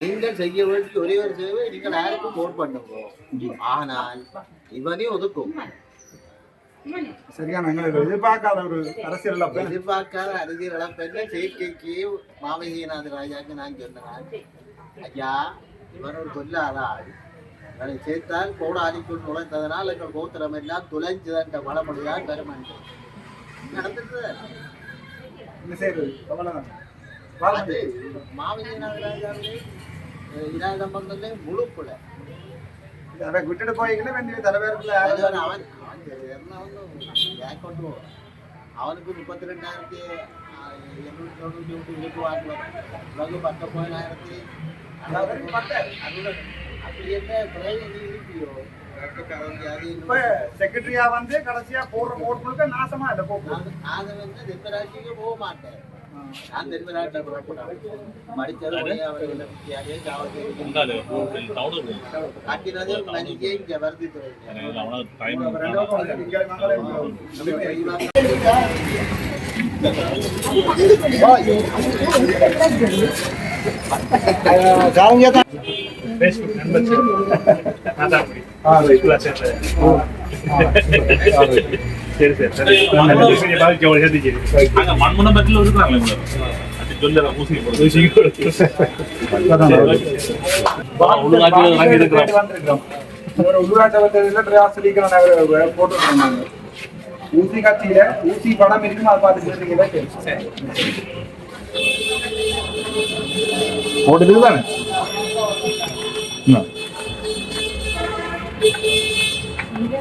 நீங்கள் செய்ய வேண்டிய ஒரே ஒரு சேவை நீங்கள் யாருக்கும் போட் பண்ணுங்க ஆனால் இவனே ஒதுக்கும். சரியான எங்களுக்கு எதிர்பார்க்காத ஒரு அரசியல் இழப்பு. எதிர்பார்க்காத அரசியல் இழப்பெண்ண செயற்கைக்கு மாவஜிநாத ராஜாக்கு நான் சொன்னேன். ஐயா இவன் ஒரு கொல்லாத ஆள் இவனை சேர்த்தால் கோடாலிக்குள் நுழைந்ததனால் எங்கள் கோத்திரம் எல்லாம் துளைஞ்சதன்ற பலமொழிதான் பெருமன்று நடந்துட்டு என்ன செய்யறது. மாவஜிநாத ராஜாவிலே அதை எறணாகுளம் பேக் கொண்டு போவான். அவனுக்கு முப்பத்தி ரெண்டாயிரத்தி எண்ணூற்றி தொண்ணூற்றி ஒன்று வீட்டு வாங்குவார் இவங்க பத்தொன்பதாயிரத்தி அப்படி என்ன குறை நீ இருப்பியோ? அது இப்ப செக்ரட்டரியா வந்து கடைசியா போடுற ஓட் முழுக்க நாசமா இல்ல நான் நான் வந்து தென்மராட்சிக்கு போக மாட்டேன் அதான் அப்படி. இதுல சேர்ந்தது. சரி சரி. அங்க மண்முனம்பட்டில் இருக்கிறாங்களே இவங்க. அது சொல்லல ஊசி போடுறது. உள்நாட்டுல வாங்கி இருக்கிறோம். ஒரு உள்ளாட்சி போட்டு ஊசி கட்சியில ஊசி படம் இருக்கும் அதை பார்த்து சொல்றீங்களா சரி. போட்டுட்டு தானே இங்க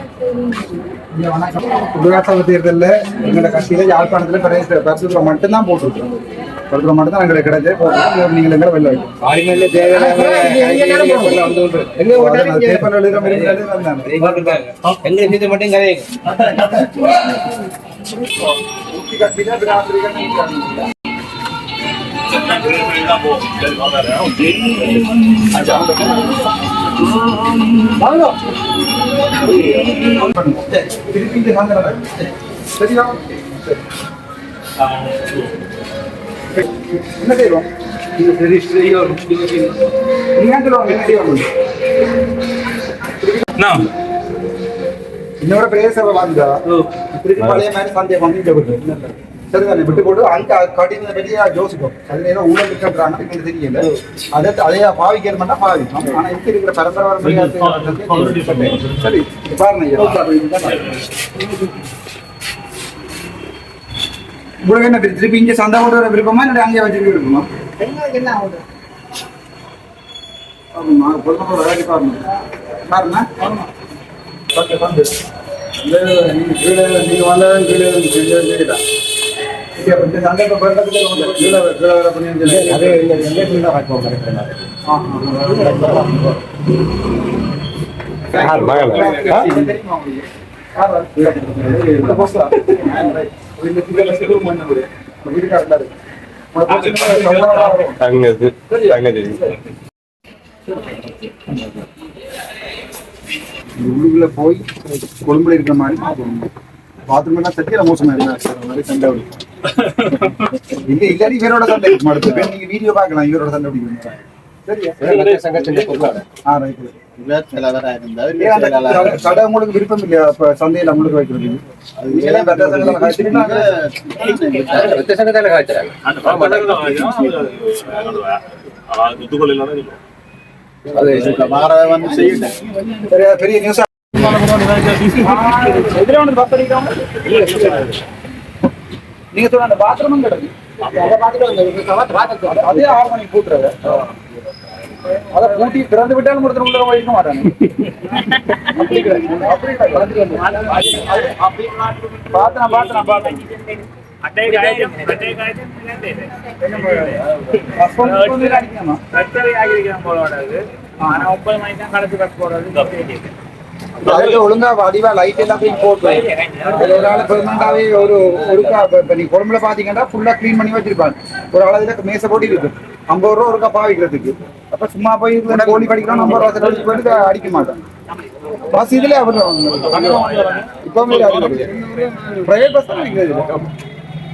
உள்ளாட்சி தேர்தல்ல எங்களோட கட்சியில யாழ்ப்பாணத்துல பிரதேச பரிசுல மட்டும்தான் போட்டிருக்கோம் பரிசுல மட்டும் தான் எங்களுக்கு கிடைச்சே போட்டுருக்கோம் நீங்க எங்களை வெளில மாதிரி சரியா சரி. என்ன செய்வோம் நீங்க சொல்லுவாங்க என்ன செய்வோம் நான் இன்னொரு பிரதேச வந்தா பழைய மாதிரி சந்தேகம் சரிதானே விட்டு போட்டு அங்க கடின வெளியா யோசிக்கும் அதுல ஏதோ ஊழல் இருக்கின்றாங்க எனக்கு தெரியல அதை அதையா பாவிக்கணும்னா பாவிக்கும் ஆனா இப்ப இருக்கிற பரம்பரை பரம்பரையா சரி பாருங்க. உங்களுக்கு என்ன திரு- திருப்பி இங்க சண்டை போட்டு வர விருப்பமா இல்லை அங்கே வச்சுட்டு விருப்பமா ஆமாம்மா, பொதுமக்கள் விளையாடி பாருங்க பாருங்க பத்து பந்து இல்லை, நீங்க கீழே கீழே வந்து கீழே தங்கது தங்கது உள்ளுக்குள்ள போய் கொழும்புல இருக்கிற மாதிரி பாத்ரூம் எல்லாம் சத்தியில மோசமா இருந்தா? மாதிரி சண்டை இல்ல இல்லாடி இவரோட சண்டை அடுத்த பேர் நீங்க வீடியோ பார்க்கலாம். இவரோட சண்டை பிடிக்கும் கடை- உங்களுக்கு விருப்பம் இல்லையா? இப்ப சந்தையில உங்களுக்கு வைக்கிறது அந்த தூத்துக்குள்ள மாற வந்து செய்யணும் பெரிய பெரிய நியூஸ் நீங்க சொல்ற அந்த பாத்ரூமும் கிடக்கு அதே ஆறு மணிக்கு பூட்டுறது அதை பூட்டி திறந்து விட்டாலும் ஒருத்தர் உள்ள வைக்க மாட்டாங்க. அப்படி கிடக்கு. அப்படி கிடக்கு. பார்த்தேன் பார்த்தேன் பார்த்தேன் அட்டை காயம் அட்டை காயம் இல்லைன்னு ஹஸ்பண்ட் வந்து அடிக்கணுமா? கச்சேரி ஆகியிருக்கிறேன் போலோட அது ஆனா ஒன்பது மணிக்கு தான் கடைசி பஸ் போறது அதுல ஒழுங்கா வடிவா லைட் எல்லாம் போய் போட்டு ஒரு ஆள் பெர்மனண்டாவே ஒரு ஒருக்கா இப்ப- இப்ப நீங்க குழம்புல பாத்தீங்கன்னா ஃபுல்லா க்ளீன் பண்ணி வச்சிருப்பாங்க ஒரு அளவுல மேசை போட்டு இருக்கு ஐம்பது ரூபா ஒருக்கா பாவிக்கிறதுக்கு அப்ப சும்மா போய் கோழி படிக்கிறோம் ஐம்பது ரூபா செலவு போயிட்டு அடிக்க மாட்டோம் பஸ் இதுல அவர் இப்பவுமே பிரைவேட் பஸ் தான்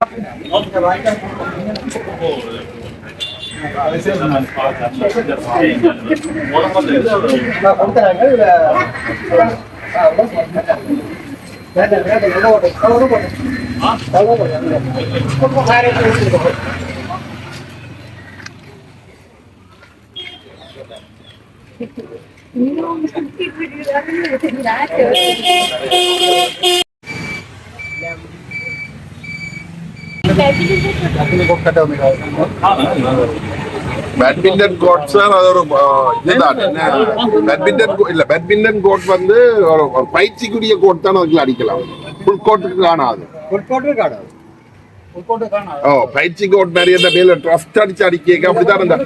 நாங்க சொன்ன ஓ, பேட்மிண்டன் கோர்ட் சார் அது ஒரு இதுதான் பேட்மிண்டன் இல்ல பேட்மிண்டன் கோர்ட் வந்து ஒரு பயிற்சிக்குரிய கோர்ட் தான் அதுக்குள்ள அடிக்கலாம் ஃபுல் கோர்ட்டுக்கு காணாது ஓ பயிற்சி கோர்ட் மாதிரி அந்த மேல ட்ரஸ்ட் அடிச்சு அடிக்க அப்படிதான் இருந்தா